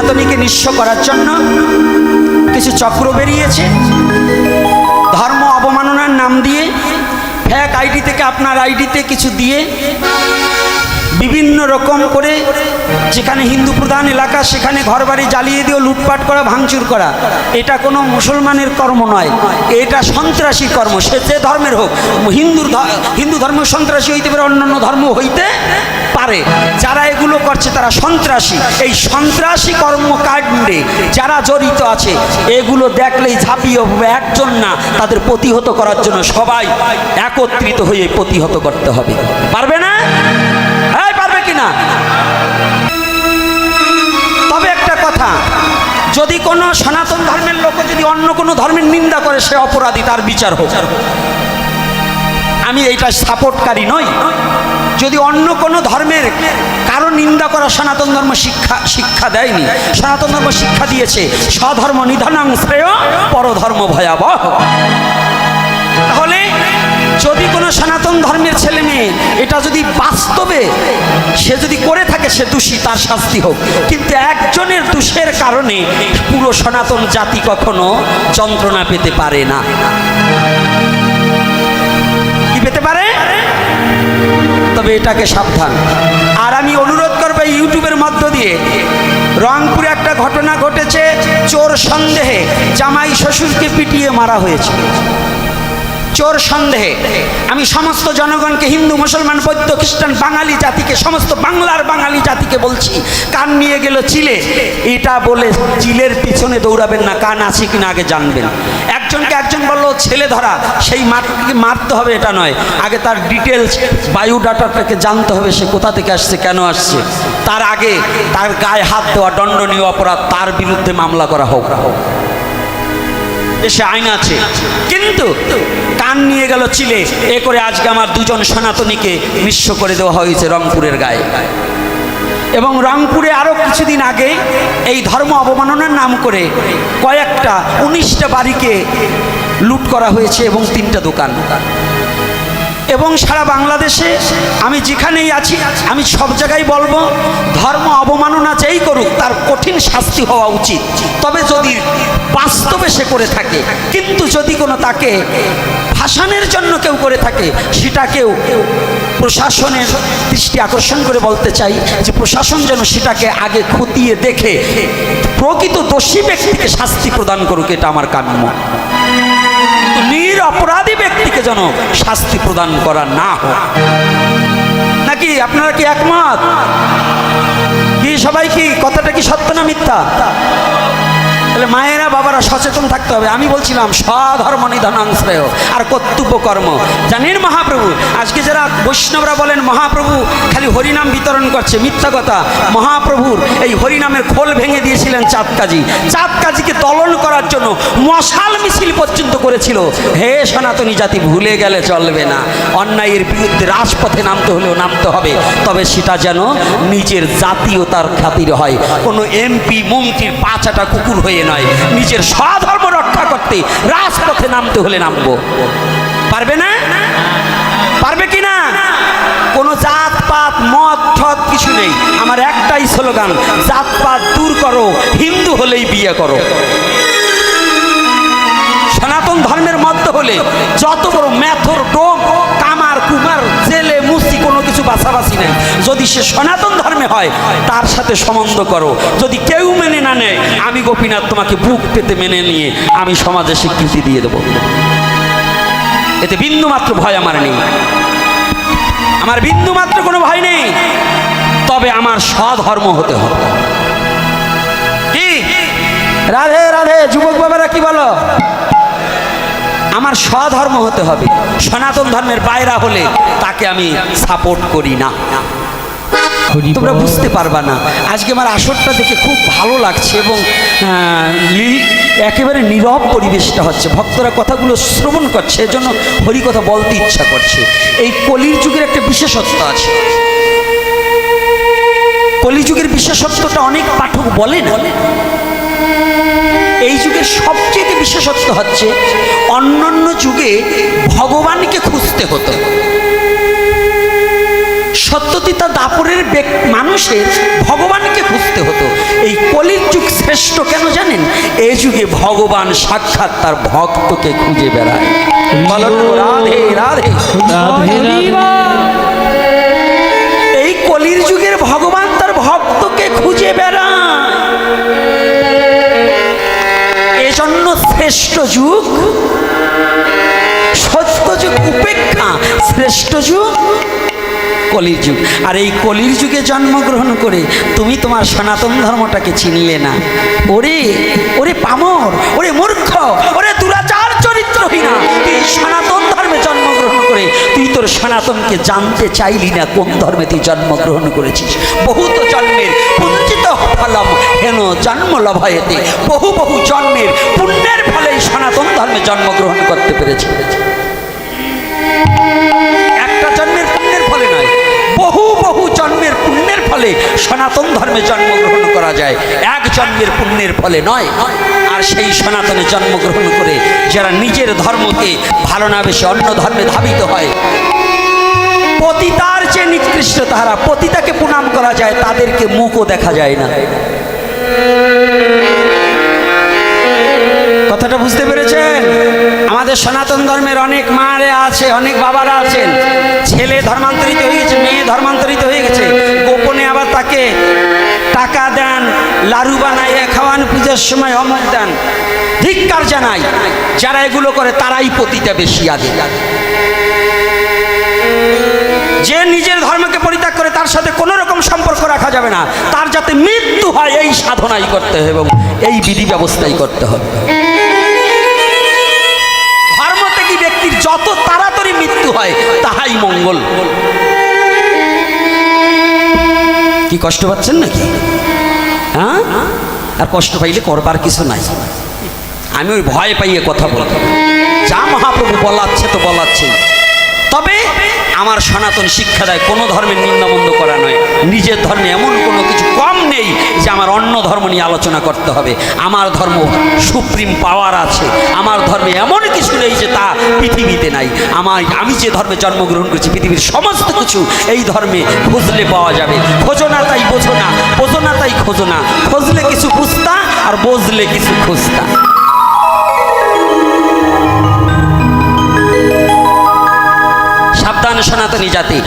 সনাতনীকে নিঃস্ব করার জন্য কিছু চক্র বেরিয়েছে। ধর্ম অবমাননার নাম দিয়ে ফ্যাক আইডি থেকে আপনার আইডিতে কিছু দিয়ে বিভিন্ন রকম করে যেখানে হিন্দু প্রধান এলাকা, সেখানে ঘরবাড়ি জ্বালিয়ে দিয়েও লুটপাট করা, ভাঙচুর করা। এটা কোনো মুসলমানের কর্ম নয়। এটা সন্ত্রাসী কর্ম। সে যে ধর্মের হোক, হিন্দুর হিন্দু ধর্ম সন্ত্রাসী হইতে পারে, অন্যান্য ধর্ম হইতে পারে। যারা এগুলো করছে, তারা সন্ত্রাসী। এই সন্ত্রাসী কর্মকাণ্ডে যারা জড়িত আছে, এগুলো দেখলেই ঝাঁপিয়ে পড়বে একজন না, তাদের প্রতিহত করার জন্য সবাই একত্রিত হয়ে প্রতিহত করতে হবে। পারবে না? যদি কোনো সনাতন ধর্মের লোক যদি অন্য কোনো ধর্মের নিন্দা করে, সে অপরাধী, তার বিচার হোক। আমি এইটা সাপোর্টকারী নই। যদি অন্য কোনো ধর্মের কারও নিন্দা করা সনাতন ধর্ম শিক্ষা শিক্ষা দেয়নি, সনাতন ধর্ম শিক্ষা দিয়েছে, স্বধর্ম নিধনাং শ্রেয়, পরধর্ম ভয়াবহ। তাহলে যদি কোনো সনাতন ধর্মের ছেলে মেয়ে এটা যদি বাস্তবে সে যদি করে থাকে, সে দোষী, তার শাস্তি হোক। কিন্তু একজনের দোষের কারণে পুরো সনাতন জাতি কখনো যন্ত্রণা পেতে পারে না। কি পেতে পারে? তবে এটাকে সাবধান। আর আমি অনুরোধ করব ইউটিউবের মধ্য দিয়ে, রংপুরে একটা ঘটনা ঘটেছে, চোর সন্দেহে জামাই শ্বশুরকে পিটিয়ে মারা হয়েছে। চোর সন্দেহে। আমি সমস্ত জনগণকে হিন্দু, মুসলমান, বৌদ্ধ, খ্রিস্টান, বাঙালি জাতিকে, সমস্ত বাংলার বাঙালি জাতিকে বলছি, কান নিয়ে গেল চিলে। এটা বলে চিলের পিছনে দৌড়াবেন না, কান আছে কিনা আগে জানবেন। একজনকে একজন বলল, ছেলে ধরা, সেই মারকে মারতে হবে, এটা নয়। আগে তার ডিটেলস বায়োডাটাটাকে জানতে হবে, সে কোথা থেকে আসছে, কেন আসছে। তার আগে তার গায়ে হাত দেওয়া দণ্ডনীয় অপরাধ, তার বিরুদ্ধে মামলা করা হোক। দেশে আইন আছে। কিন্তু কান নিয়ে গেল চিলে, এ করে আজকে আমার দুজন সনাতনীকে নিঃস্ব করে দেওয়া হয়েছে রংপুরের গায়ে। এবং রংপুরে আরও কিছুদিন আগে এই ধর্ম অবমাননার নাম করে কয়েকটা উনিশটা বাড়িকে লুট করা হয়েছে এবং তিনটা দোকান। এবং সারা বাংলাদেশে আমি যেখানেই আছি, আমি সব জায়গায় বলব, ধর্ম অবমাননা যেই করুক, তার কঠিন শাস্তি হওয়া উচিত। তবে যদি বাস্তবে সে করে থাকে, কিন্তু যদি কোনো তাকে ভাসানের জন্য কেউ করে থাকে, সেটাকেও প্রশাসনের দৃষ্টি আকর্ষণ করে বলতে চাই যে প্রশাসন যেন সেটাকে আগে খতিয়ে দেখে, প্রকৃত দোষী ব্যক্তিকে শাস্তি প্রদান করুক, এটা আমার কাম্য। নির অপরাধী ব্যক্তিকে যেন শাস্তি প্রদান করা না হয় নাকি আপনারা কি একমত? কি সবাই কি কথাটা কি সত্য না মিথ্যা? তাহলে মায়েরা বাবারা সচেতন থাকতে হবে। আমি বলছিলাম, স্বধর্ম নিধনাংশ্রেয় আর কর্তব্য কর্ম। জানেন মহাপ্রভু, আজকে যারা বৈষ্ণবরা বলেন, মহাপ্রভু, খালি হরিনাম বিতরণ করছে, মিথ্যা কথা। মহাপ্রভুর এই হরিনামের খোল ভেঙে দিয়েছিলেন চাঁদ কাজী চাঁদ কাজীকে দলন করার জন্য মশাল মিছিল পর্যন্ত করেছিল। হে সনাতনী জাতি, ভুলে গেলে চলবে না। অন্যায়ের বিরুদ্ধে রাজপথে নামতে হলেও নামতে হবে। তবে সেটা যেন নিজের জাতীয়তার খাতির হয়। কোনো এমপি, মন্ত্রীর পাঁচাটা কুকুর হয়ে নয়, নিজের স্বধর্ম রক্ষা করতে রাজপথে নামতে হলে নামবো। পারবে না? পারবে কি না? কোনো জাত পাত, মদ, ঠদ কিছু নেই। আমার একটাই স্লোগান, জাত পাত দূর করো, হিন্দু হলেই বিয়ে করো। সনাতন ধর্মের মধ্যে হলে যত বড় ম্যাথর ডোম, কামার, কুমার কিছু বাছাবাছি নেই। যদি সে সনাতন ধর্মে হয়, তার সাথে সম্বন্ধ করো। যদি কেউ মেনে না নেয়, আমি গোপীনাথ তোমাকে বুক পেতে মেনে নিয়ে আমি সমাজে স্বীকৃতি দিয়ে দেবো। এতে বিন্দু মাত্র ভয় আমার নেই। আমার বিন্দু মাত্র কোনো ভয় নেই। তবে আমার সধর্ম হতে হবে। কি? রাধে রাধে, যুবক বাবারা কি বলো? আমার স্বধর্ম হতে হবে। সনাতন ধর্মের বাইরা হলে তাকে আমি সাপোর্ট করি না। তোমরা বুঝতে পারবা না। আজকে আমার আসরটা দেখে খুব ভালো লাগছে এবং একেবারে নীরব পরিবেশটা হচ্ছে। ভক্তরা কথাগুলো শ্রবণ করছে এজন্য হরি কথা বলতে ইচ্ছা করছে। এই কলির যুগের একটা বিশেষত্ব আছে। কলিযুগের বিশেষত্বটা অনেক পাঠক বলেন। এই যুগের সবচেয়ে বিশেষত্ব হচ্ছে অন্যান্য যুগে ভগবানকে খুঁজতে হতো। সত্যতিতা দাপরের মানুষের ভগবানকে খুঁজতে হতো। এই কলির যুগ শ্রেষ্ঠ কেন জানেন? এই যুগে ভগবান সাক্ষাৎ তার ভক্তকে খুঁজে বেড়ায়। রাধে রাধে। এই কলির যুগের ভগবান তার ভক্তকে খুঁজে শ্রেষ্ঠ যুগ? সত্য যুগ উপেক্ষা, শ্রেষ্ঠ যুগ? কলির যুগ। আর এই কলির যুগে জন্মগ্রহণ করে তুমি তোমার সনাতন ধর্মটাকে চিনলে না। ওরে ওরে পামর, ওরে মূর্খ, ওরে দুরাচার চরিত্রহীনা। তুই সনাতন ধর্মে জন্মগ্রহণ করে তুই তোর সনাতনকে জানতে চাইলি না কোন ধর্মে তুই জন্মগ্রহণ করেছিস। বহুত জন্মের ফলম হেন জন্ম লভয়েতে। বহু বহু জন্মের পুণ্যের ফলে সনাতন ধর্মে জন্মগ্রহণ করতে পেরেছি। একটা জন্মের পুণ্যের ফলে নয়, বহু বহু জন্মের পুণ্যের ফলে সনাতন ধর্মে জন্মগ্রহণ করা যায়। এক জন্মের পুণ্যের ফলে নয়, আর সেই সনাতনে জন্মগ্রহণ করে যারা নিজের ধর্মকে ভালো না বেশি অন্য ধর্মে ধাবিত হয় পতিতার যে নিকৃষ্ট তাহারা। পতিতাকে প্রণাম করা যায়, তাদেরকে মুখও দেখা যায় না। কথাটা বুঝতে পেরেছেন? আমাদের সনাতন ধর্মের অনেক মারে আছে, অনেক বাবারা আছেন। ছেলে ধর্মান্তরিত হয়ে গেছে, মেয়ে ধর্মান্তরিত হয়ে গেছে। গোপনে আবার তাকে টাকা দেন, লাড়ু বানাইয়ে খাওয়ান, পুজোর সময় অমক দেন। ধিক্কার জানাই, যারা এগুলো করে তারাই পতিতা বেশি আগে যে নিজের ধর্মকে পরিত্যাগ করে তার সাথে কোনো রকম সম্পর্ক রাখা যাবে না, তার যাতে মৃত্যু হয় এই সাধনাই করতে হবে এবং এই বিধি ব্যবস্থাই করতে হবে। ধর্ম থেকে ব্যক্তির যত তাড়াতাড়ি মৃত্যু হয়, তাহাই মঙ্গল। কি কষ্ট পাচ্ছেন নাকি? হ্যাঁ? আর কষ্ট পাইলে করবার কিছু নাই। আমি ওই ভয় পাইয়ে কথা বলব যা মহাপ্রভু বলাচ্ছে তো বলাচ্ছে তবে আমার সনাতন শিক্ষা দেয়, কোনো ধর্মের নিম্নমন্দ করা নয়। নিজের ধর্মে এমন কোনো কিছু কম নেই যে আমার অন্য ধর্ম নিয়ে আলোচনা করতে হবে। আমার ধর্ম সুপ্রিম পাওয়ার আছে। আমার ধর্মে এমন কিছু নেই যে তা পৃথিবীতে নাই। আমার, আমি যে ধর্মে জন্মগ্রহণ করেছি, পৃথিবীর সমস্ত কিছু এই ধর্মে খুঁজলে পাওয়া যাবে। খোঁজো না তাই বোঝো না বোঝো না তাই খোঁজো না। খুঁজলে কিছু বুঝতা আর বুঝলে কিছু খুঁজতা। সনাতনী জাতি।